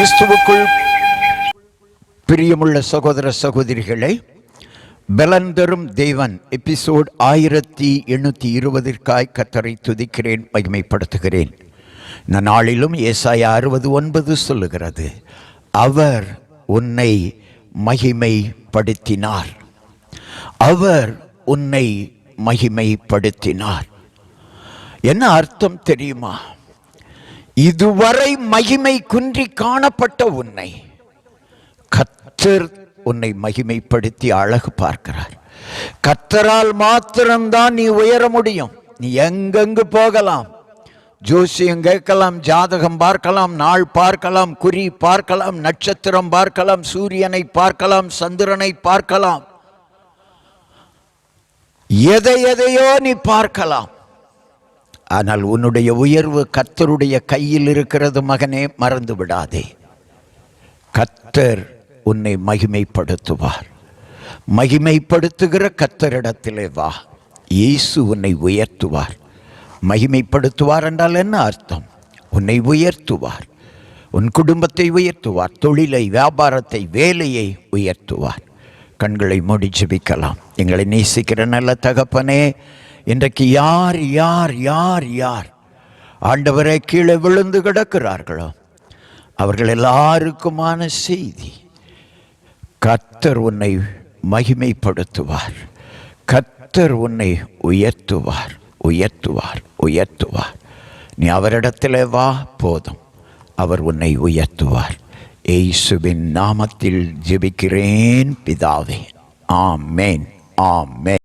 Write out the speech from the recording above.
கிறிஸ்துவுக்குள் பிரியமுள்ள சகோதர சகோதரிகளை பலன் தரும் தேவன் எபிசோட் ஆயிரத்தி எண்ணூற்றி இருபதிற்காய் கத்தரை துதிக்கிறேன் மகிமைப்படுத்துகிறேன். இந்த நாளிலும் ஏசாய அறுபது ஒன்பது சொல்லுகிறது அவர் உன்னை மகிமைப்படுத்தினார். அவர் உன்னை மகிமைப்படுத்தினார். என்ன அர்த்தம் தெரியுமா? இதுவரை மகிமை குன்றி காணப்பட்ட உன்னை. கத்தர் உன்னை மகிமைப்படுத்தி அழகு பார்க்கிறார். கத்தரால் மாத்திரம்தான் நீ உயர முடியும். நீ எங்கெங்கு போகலாம்? ஜோசியம் கேட்கலாம் ஜாதகம் பார்க்கலாம் நாள் பார்க்கலாம் குறி பார்க்கலாம் நட்சத்திரம் பார்க்கலாம் சூரியனை பார்க்கலாம் சந்திரனை பார்க்கலாம். எதை எதையோ நீ பார்க்கலாம். ஆனால் உன்னுடைய உயர்வு கத்தருடைய கையில் இருக்கிறது மகனே மறந்து விடாதே கத்தர் உன்னை மகிமைப்படுத்துவார். மகிமைப்படுத்துகிற கத்தரிடத்திலே வா. இயேசு உன்னை உயர்த்துவார். மகிமைப்படுத்துவார் என்றால் என்ன அர்த்தம்? உன்னை உயர்த்துவார். உன் குடும்பத்தை உயர்த்துவார். தொழிலை வியாபாரத்தை வேலையை உயர்த்துவார். கண்களை மூடி ஜெபிக்கலாம். எங்களை நேசிக்கிற நல்ல தகப்பனே இன்றைக்கு யார் யார் யார் யார் ஆண்டவரை கீழே விழுந்து கிடக்கிறார்களோ? அவர்கள் எல்லாருக்குமான செய்தி கத்தர் உன்னை மகிமைப்படுத்துவார். கத்தர் உன்னை உயர்த்துவார் உயர்த்துவார் உயர்த்துவார். நீ அவரிடத்தில் வா போதும். அவர் உன்னை உயர்த்துவார். ஏசுவின் நாமத்தில் ஜெபிக்கிறேன் பிதாவே. ஆமேன் ஆமேன்.